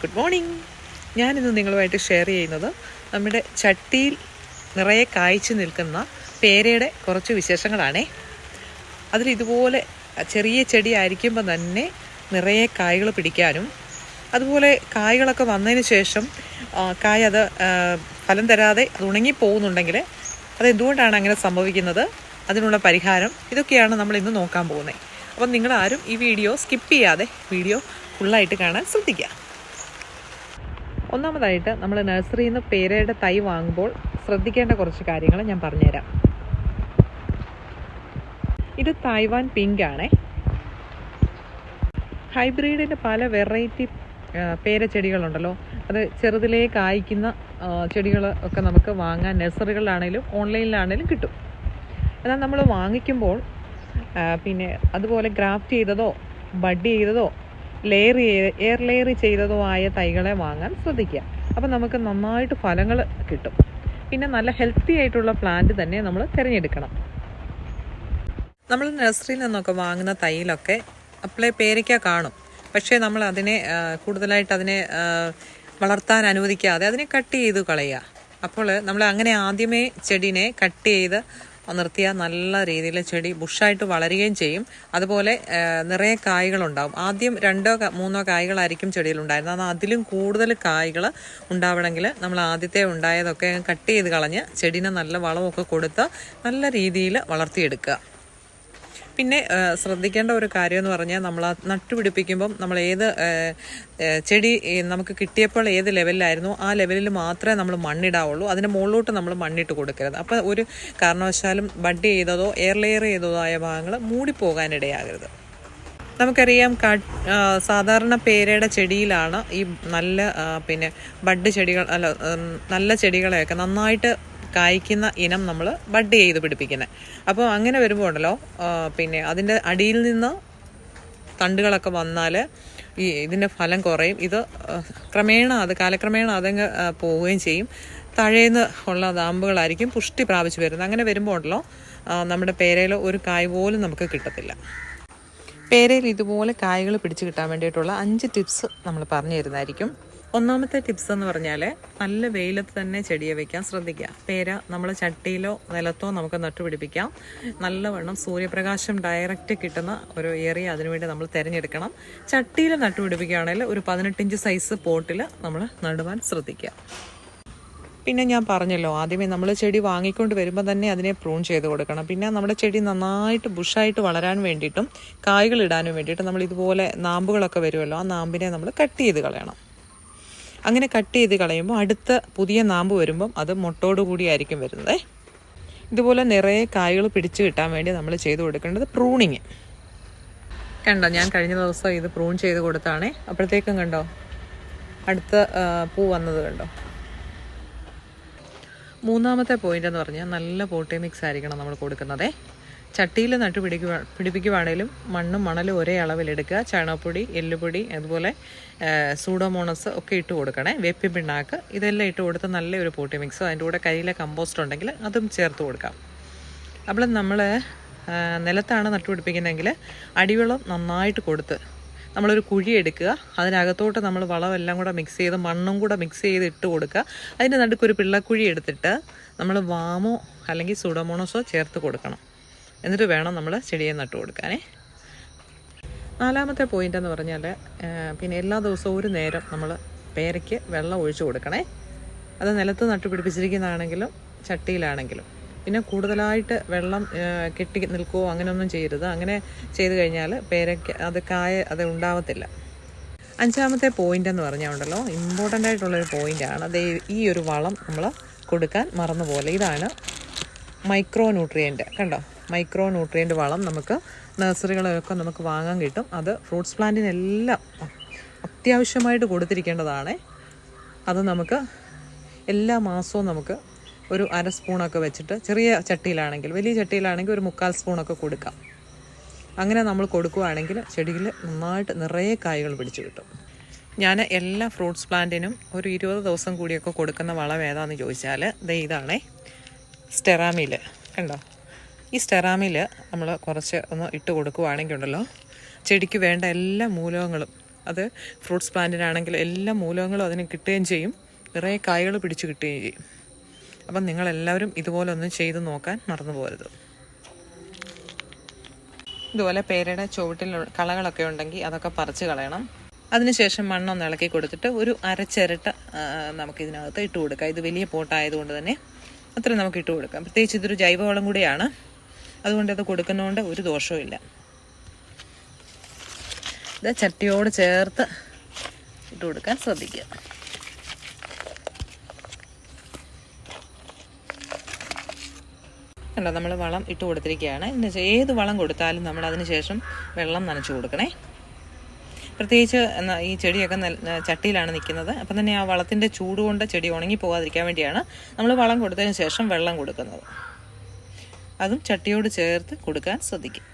Good morning ഞാനിന്ന് നിങ്ങളുമായിട്ട് share ചെയ്യുന്നത് നമ്മുടെ ചട്ടിയിൽ നിറയെ കായ്ച്ചു നിൽക്കുന്ന പേരയുടെ കുറച്ച് വിശേഷങ്ങളാണേ. അതിൽ ഇതുപോലെ ചെറിയ ചെടി ആയിരിക്കുമ്പോൾ തന്നെ നിറയെ കായ്കൾ പിടിക്കാനും അതുപോലെ കായ്കളൊക്കെ വന്നതിന് ശേഷം കായ അത് ഫലം തരാതെ അത് ഉണങ്ങിപ്പോകുന്നുണ്ടെങ്കിൽ അതെന്തുകൊണ്ടാണ് അങ്ങനെ സംഭവിക്കുന്നത്? അതിനുള്ള പരിഹാരം ഇതൊക്കെയാണ് നമ്മൾ ഇന്ന് നോക്കാൻ പോകുന്നത്. അപ്പം നിങ്ങളാരും ഈ വീഡിയോ സ്കിപ്പ് ചെയ്യാതെ വീഡിയോ ഫുള്ളായിട്ട് കാണാൻ ശ്രദ്ധിക്കുക. ഒന്നാമതായിട്ട് നമ്മൾ നഴ്സറിയിൽ നിന്ന് പേരയുടെ തൈ വാങ്ങുമ്പോൾ ശ്രദ്ധിക്കേണ്ട കുറച്ച് കാര്യങ്ങൾ ഞാൻ പറഞ്ഞുതരാം. ഇത് തായ്വാൻ പിങ്ക് ആണേ. ഹൈബ്രിഡിന്റെ പല വെറൈറ്റി പേര ചെടികളുണ്ടല്ലോ അത് ചെറുതിലേ കായ്ക്കുന്ന ചെടികൾ ഒക്കെ നമുക്ക് വാങ്ങാൻ നഴ്സറികളിലാണേലും ഓൺലൈനിലാണേലും കിട്ടും. എന്നാൽ നമ്മൾ വാങ്ങിക്കുമ്പോൾ പിന്നെ അതുപോലെ ഗ്രാഫ്റ്റ് ചെയ്തതോ ബഡ് ചെയ്തതോ ലെയർ എയർ ലെയർ ചെയ്തതുമായ തൈകളെ വാങ്ങാൻ ശ്രദ്ധിക്കുക. അപ്പം നമുക്ക് നന്നായിട്ട് ഫലങ്ങൾ കിട്ടും. പിന്നെ നല്ല ഹെൽത്തി ആയിട്ടുള്ള പ്ലാന്റ് തന്നെ നമ്മൾ തിരഞ്ഞെടുക്കണം. നമ്മൾ നഴ്സറിയിൽ നിന്നൊക്കെ വാങ്ങുന്ന തൈയിലൊക്കെ അപ്ലൈ പേരയ്ക്ക കാണും. പക്ഷേ നമ്മൾ അതിനെ കൂടുതലായിട്ട് അതിനെ വളർത്താൻ അനുവദിക്കാതെ അതിനെ കട്ട് ചെയ്ത് കളയുക. അപ്പോൾ നമ്മൾ അങ്ങനെ ആദ്യമേ ചെടീനെ കട്ട് ചെയ്ത് നിർത്തിയാൽ നല്ല രീതിയിൽ ചെടി ബുഷായിട്ട് വളരുകയും ചെയ്യും. അതുപോലെ നിറയെ കായ്കളുണ്ടാവും. ആദ്യം രണ്ടോ മൂന്നോ കായ്കളായിരിക്കും ചെടിയിലുണ്ടായിരുന്നത്. അത് അതിലും കൂടുതൽ കായ്കൾ ഉണ്ടാവണമെങ്കിൽ നമ്മൾ ആദ്യത്തെ ഉണ്ടായതൊക്കെ കട്ട് ചെയ്ത് കളഞ്ഞ് ചെടീനെ നല്ല വളമൊക്കെ കൊടുത്ത് നല്ല രീതിയിൽ വളർത്തിയെടുക്കുക. പിന്നെ ശ്രദ്ധിക്കേണ്ട ഒരു കാര്യം എന്ന് പറഞ്ഞാൽ നമ്മൾ നട്ടുപിടിപ്പിക്കുമ്പം നമ്മൾ ഏത് ചെടി നമുക്ക് കിട്ടിയപ്പോൾ ഏത് ലെവലിലായിരുന്നു ആ ലെവലിൽ മാത്രമേ നമ്മൾ മണ്ണിടാവുള്ളൂ. അതിന്റെ മുകളിലോട്ട് നമ്മൾ മണ്ണിട്ട് കൊടുക്കരുത്. അപ്പോൾ ഒരു കാരണവശാലും ബഡ് ചെയ്തതോ എയർ ലെയർ ചെയ്തതോ ആയ ഭാഗങ്ങൾ മൂടിപ്പോകാനിടയാകരുത്. നമുക്കറിയാം സാധാരണ പേരയുടെ ചെടിയിലാണ് ഈ നല്ല പിന്നെ ബഡ് ചെടികൾ അല്ല നല്ല ചെടികളെയൊക്കെ നന്നായിട്ട് കായ്ക്കുന്ന ഇനം നമ്മൾ ബഡ് ചെയ്ത് പിടിപ്പിക്കുന്നത് അപ്പോൾ അങ്ങനെ വരുമ്പോൾ ഉണ്ടല്ലോ പിന്നെ അതിന്റെ അടിയിൽ നിന്ന് തണ്ടുകളൊക്കെ വന്നാൽ ഈ ഇതിന്റെ ഫലം കുറയും. ഇത് ക്രമേണ അത് കാലക്രമേണ അതങ്ങ് പോവുകയും ചെയ്യും. തഴേന്ന് ഉള്ള ദാമ്പുകളായിരിക്കും പുഷ്ടി പ്രാപിച്ചു വരുന്നത്. അങ്ങനെ വരുമ്പോൾ ഉണ്ടല്ലോ നമ്മുടെ പേരയിൽ ഒരു കായ് പോലും നമുക്ക് കിട്ടത്തില്ല. പേരയിൽ ഇതുപോലെ കായകൾ പിടിച്ചു കിട്ടാൻ വേണ്ടിയിട്ടുള്ള അഞ്ച് ടിപ്സ് നമ്മൾ പറഞ്ഞു തരുന്നതായിരിക്കും. ഒന്നാമത്തെ ടിപ്സ് എന്ന് പറഞ്ഞാൽ നല്ല വെയിലത്ത് തന്നെ ചെടിയെ വെക്കാൻ ശ്രദ്ധിക്കുക. പേര നമ്മൾ ചട്ടിയിലോ നിലത്തോ നമുക്ക് നട്ടുപിടിപ്പിക്കാം. നല്ലവണ്ണം സൂര്യപ്രകാശം ഡയറക്റ്റ് കിട്ടുന്ന ഒരു ഏറിയ അതിനുവേണ്ടി നമ്മൾ തിരഞ്ഞെടുക്കണം. ചട്ടിയിൽ നട്ടുപിടിപ്പിക്കുകയാണെങ്കിൽ ഒരു പതിനെട്ടിഞ്ച് സൈസ് പോട്ടിൽ നമ്മൾ നടുവാൻ ശ്രദ്ധിക്കുക. പിന്നെ ഞാൻ പറഞ്ഞല്ലോ ആദ്യമേ നമ്മൾ ചെടി വാങ്ങിക്കൊണ്ട് വരുമ്പോൾ തന്നെ അതിനെ പ്രൂൺ ചെയ്ത് കൊടുക്കണം. പിന്നെ നമ്മുടെ ചെടി നന്നായിട്ട് ബുഷായിട്ട് വളരാൻ വേണ്ടിയിട്ടും കായ്കൾ ഇടാനും വേണ്ടിയിട്ടും നമ്മൾ ഇതുപോലെ നാമ്പുകളൊക്കെ വരുമല്ലോ ആ നാമ്പിനെ നമ്മൾ കട്ട് ചെയ്ത് കളയണം. അങ്ങനെ കട്ട് ചെയ്ത് കളയുമ്പോൾ അടുത്ത പുതിയ നാമ്പ് വരുമ്പം അത് മുട്ടോടു കൂടിയായിരിക്കും വരുന്നത്. ഇതുപോലെ നിറയെ കായകൾ പിടിച്ചു കിട്ടാൻ വേണ്ടി നമ്മൾ ചെയ്തു കൊടുക്കേണ്ടത് പ്രൂണിങ്. കണ്ടോ ഞാൻ കഴിഞ്ഞ ദിവസം ഇത് പ്രൂൺ ചെയ്ത് കൊടുത്താണേ. അപ്പോഴത്തേക്കും കണ്ടോ അടുത്ത പൂ വന്നത് കണ്ടോ. മൂന്നാമത്തെ പോയിന്റ് എന്ന് പറഞ്ഞാൽ നല്ല പോട്ടി മിക്സ് ആയിരിക്കണം നമ്മൾ കൊടുക്കുന്നതേ. ചട്ടിയിൽ നട്ടു പിടിക്കുക പിടിപ്പിക്കുവാണേലും മണ്ണും മണലും ഒരേ അളവിലെടുക്കുക ചാണകപ്പൊടി എല്ലുപൊടി അതുപോലെ സൂഡോമോണസ് ഒക്കെ ഇട്ട് കൊടുക്കണേ. വേപ്പി പിണ്ണാക്ക് ഇതെല്ലാം ഇട്ട് കൊടുത്ത് നല്ലൊരു പോട്ടി മിക്സ് അതിന്റെ കൂടെ കയ്യിലെ കമ്പോസ്റ്റ് ഉണ്ടെങ്കിൽ അതും ചേർത്ത് കൊടുക്കാം. അപ്പോൾ നമ്മൾ നിലത്താണ് നട്ടുപിടിപ്പിക്കുന്നതെങ്കിൽ അടിവെള്ളം നന്നായിട്ട് കൊടുത്ത് നമ്മളൊരു കുഴി എടുക്കുക. അതിനകത്തോട്ട് നമ്മൾ വളമെല്ലാം കൂടെ മിക്സ് ചെയ്ത് മണ്ണും കൂടെ മിക്സ് ചെയ്ത് ഇട്ട് കൊടുക്കുക. അതിന്റെ നടുക്കൊരു പിള്ളക്കുഴി എടുത്തിട്ട് നമ്മൾ വാമോ അല്ലെങ്കിൽ സുഡമോണോസോ ചേർത്ത് കൊടുക്കണം. എന്നിട്ട് വേണം നമ്മൾ ചെടിയെ നട്ടു കൊടുക്കാനേ. നാലാമത്തെ പോയിന്റ് എന്ന് പറഞ്ഞാൽ പിന്നെ എല്ലാ ദിവസവും ഒരു നേരം നമ്മൾ പേരയ്ക്ക് വെള്ളം ഒഴിച്ചു കൊടുക്കണേ. അത് നിലത്ത് നട്ടുപിടിപ്പിച്ചിരിക്കുന്നതാണെങ്കിലും ചട്ടിയിലാണെങ്കിലും. പിന്നെ കൂടുതലായിട്ട് വെള്ളം കെട്ടി നിൽക്കുകയോ അങ്ങനെയൊന്നും ചെയ്യരുത്. അങ്ങനെ ചെയ്ത് കഴിഞ്ഞാൽ പേരയ്ക്ക് അത് കായ അത് ഉണ്ടാവത്തില്ല. അഞ്ചാമത്തെ പോയിന്റ് എന്ന് പറഞ്ഞാൽ ഉണ്ടല്ലോ ഇമ്പോർട്ടന്റ് ആയിട്ടുള്ളൊരു പോയിന്റാണ് അത് ഈ ഒരു വളം നമ്മൾ കൊടുക്കാൻ മറന്നുപോലെ ഇതാണ് മൈക്രോ ന്യൂട്രിയന്റ് കണ്ടോ? മൈക്രോ ന്യൂട്രിയന്റ് വളം നമുക്ക് നഴ്സറികളൊക്കെ നമുക്ക് വാങ്ങാൻ കിട്ടും. അത് ഫ്രൂട്ട്സ് പ്ലാന്റിനെല്ലാം അത്യാവശ്യമായിട്ട് കൊടുത്തിരിക്കേണ്ടതാണ്. അത് നമുക്ക് എല്ലാ മാസവും നമുക്ക് ഒരു അര സ്പൂണൊക്കെ വെച്ചിട്ട് ചെറിയ ചട്ടിയിലാണെങ്കിൽ വലിയ ചട്ടിയിലാണെങ്കിൽ ഒരു മുക്കാൽ സ്പൂണൊക്കെ കൊടുക്കാം. അങ്ങനെ നമ്മൾ കൊടുക്കുകയാണെങ്കിൽ ചെടിയിൽ നന്നായിട്ട് നിറയെ കായകൾ പിടിച്ചു കിട്ടും. ഞാൻ എല്ലാ ഫ്രൂട്ട്സ് പ്ലാന്റിനും ഒരു ഇരുപത് ദിവസം കൂടിയൊക്കെ കൊടുക്കുന്ന വളം ഏതാണെന്ന് ചോദിച്ചാൽ ദേ ഇതാണേ. സ്റ്റെറാമിൽ കണ്ടോ? ഈ സ്റ്റെറാമിൽ നമ്മൾ കുറച്ച് ഒന്ന് ഇട്ട് കൊടുക്കുവാണെങ്കിൽ ഉണ്ടല്ലോ ചെടിക്ക് വേണ്ട എല്ലാ മൂലകങ്ങളും അത് ഫ്രൂട്ട്സ് പ്ലാന്റിനാണെങ്കിൽ എല്ലാ മൂലകങ്ങളും അതിന് കിട്ടുകയും ചെയ്യും. നിറയെ കായകൾ പിടിച്ച് കിട്ടുകയും ചെയ്യും. അപ്പം നിങ്ങളെല്ലാവരും ഇതുപോലെ ഒന്ന് ചെയ്ത് നോക്കാൻ മറന്നു പോകരുത്. ഇതുപോലെ പേരയുടെ ചുവട്ടിൽ കളകളൊക്കെ ഉണ്ടെങ്കിൽ അതൊക്കെ പറിച്ച് കളയണം. അതിനുശേഷം മണ്ണൊന്ന് ഇളക്കി കൊടുത്തിട്ട് ഒരു അരച്ചിരട്ട നമുക്കിതിനകത്ത് ഇട്ട് കൊടുക്കാം. ഇത് വലിയ പോട്ടായതുകൊണ്ട് തന്നെ അത്ര നമുക്ക് ഇട്ട് കൊടുക്കാം. പ്രത്യേകിച്ച് ഇതൊരു ജൈവവളം കൂടിയാണ്. അതുകൊണ്ട് അത് കൊടുക്കുന്നതുകൊണ്ട് ഒരു ദോഷവും ഇല്ല. ഇത് ചട്ടിയോട് ചേർത്ത് ഇട്ട് കൊടുക്കാൻ ശ്രദ്ധിക്കുക. കണ്ടോ നമ്മൾ വളം ഇട്ട് കൊടുത്തിരിക്കുകയാണ്. എന്ന് വെച്ചാൽ ഏത് വളം കൊടുത്താലും നമ്മൾ അതിന് ശേഷം വെള്ളം നനച്ചു കൊടുക്കണേ. പ്രത്യേകിച്ച് ഈ ചെടിയൊക്കെ ചട്ടിയിലാണ് നിൽക്കുന്നത്. അപ്പം തന്നെ ആ വളത്തിന്റെ ചൂട് കൊണ്ട് ചെടി ഉണങ്ങി പോകാതിരിക്കാൻ വേണ്ടിയാണ് നമ്മൾ വളം കൊടുത്തതിന് ശേഷം വെള്ളം കൊടുക്കുന്നത്. അതും ചട്ടിയോട് ചേർത്ത് കൊടുക്കാൻ ശ്രദ്ധിക്കും.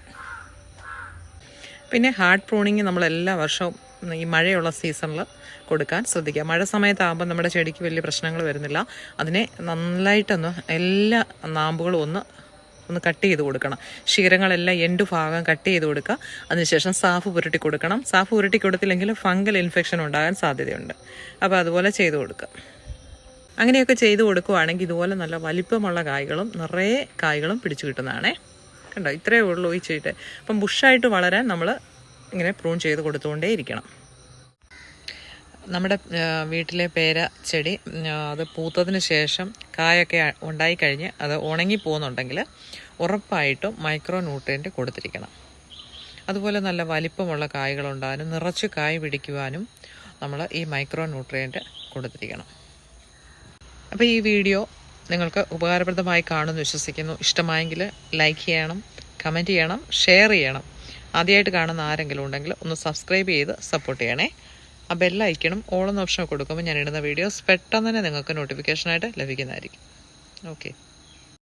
പിന്നെ ഹാർഡ് പ്രൂണിങ് നമ്മൾ എല്ലാ വർഷവും ഈ മഴയുള്ള സീസണിൽ കൊടുക്കാൻ ശ്രദ്ധിക്കുക. മഴ സമയത്താകുമ്പോൾ നമ്മുടെ ചെടിക്ക് വലിയ പ്രശ്നങ്ങൾ വരുന്നില്ല. അതിനെ നന്നായിട്ടൊന്ന് എല്ലാ നാമ്പുകളും ഒന്ന് ഒന്ന് കട്ട് ചെയ്ത് കൊടുക്കണം. ക്ഷീരങ്ങളെല്ലാം എൻഡ് ഭാഗം കട്ട് ചെയ്ത് കൊടുക്കുക. അതിനുശേഷം സാഫ് പുരട്ടി കൊടുക്കണം. സാഫ് പുരട്ടി കൊടുത്തില്ലെങ്കിൽ ഫംഗൽ ഇൻഫെക്ഷൻ ഉണ്ടാകാൻ സാധ്യതയുണ്ട്. അപ്പോൾ അതുപോലെ ചെയ്ത് കൊടുക്കുക. അങ്ങനെയൊക്കെ ചെയ്ത് കൊടുക്കുവാണെങ്കിൽ ഇതുപോലെ നല്ല വലിപ്പമുള്ള കായ്കളും നിറയെ കായ്കളും പിടിച്ചു കിട്ടുന്നതാണേ. കണ്ടോ? ഇത്രയേ ഉള്ളൂ ഈ അപ്പം ബുഷായിട്ട് വളരാൻ നമ്മൾ ഇങ്ങനെ പ്രൂൺ ചെയ്ത് കൊടുത്തുകൊണ്ടേ ഇരിക്കണം നമ്മുടെ വീട്ടിലെ പേര ചെടി അത് പൂത്തതിന് ശേഷം കായൊക്കെ ഉണ്ടായിക്കഴിഞ്ഞ് ഉണ്ടായി കഴിഞ്ഞ് അത് ഉണങ്ങി പോകുന്നുണ്ടെങ്കിൽ ഉറപ്പായിട്ടും മൈക്രോ ന്യൂട്രിയന്റ് കൊടുത്തിരിക്കണം. അതുപോലെ നല്ല വലിപ്പമുള്ള കായ്കളുണ്ടാകാനും നിറച്ച് കായ് പിടിക്കുവാനും നമ്മൾ ഈ മൈക്രോ ന്യൂട്രിയന്റ് കൊടുത്തിരിക്കണം. അപ്പോൾ ഈ വീഡിയോ നിങ്ങൾക്ക് ഉപകാരപ്രദമായി കാണുമെന്ന് വിശ്വസിക്കുന്നു. ഇഷ്ടമായെങ്കിൽ ലൈക്ക് ചെയ്യണം കമന്റ് ചെയ്യണം ഷെയർ ചെയ്യണം. ആദ്യമായിട്ട് കാണുന്ന ആരെങ്കിലും ഉണ്ടെങ്കിൽ ഒന്ന് സബ്സ്ക്രൈബ് ചെയ്ത് സപ്പോർട്ട് ചെയ്യണേ. ആ ബെല്ലൈക്കണം ഓളെന്ന ഓപ്ഷൻ കൊടുക്കുമ്പോൾ ഞാൻ ഇടുന്ന വീഡിയോസ് പെട്ടെന്ന് തന്നെ നിങ്ങൾക്ക് നോട്ടിഫിക്കേഷനായിട്ട് ലഭിക്കുന്നതായിരിക്കും. ഓക്കെ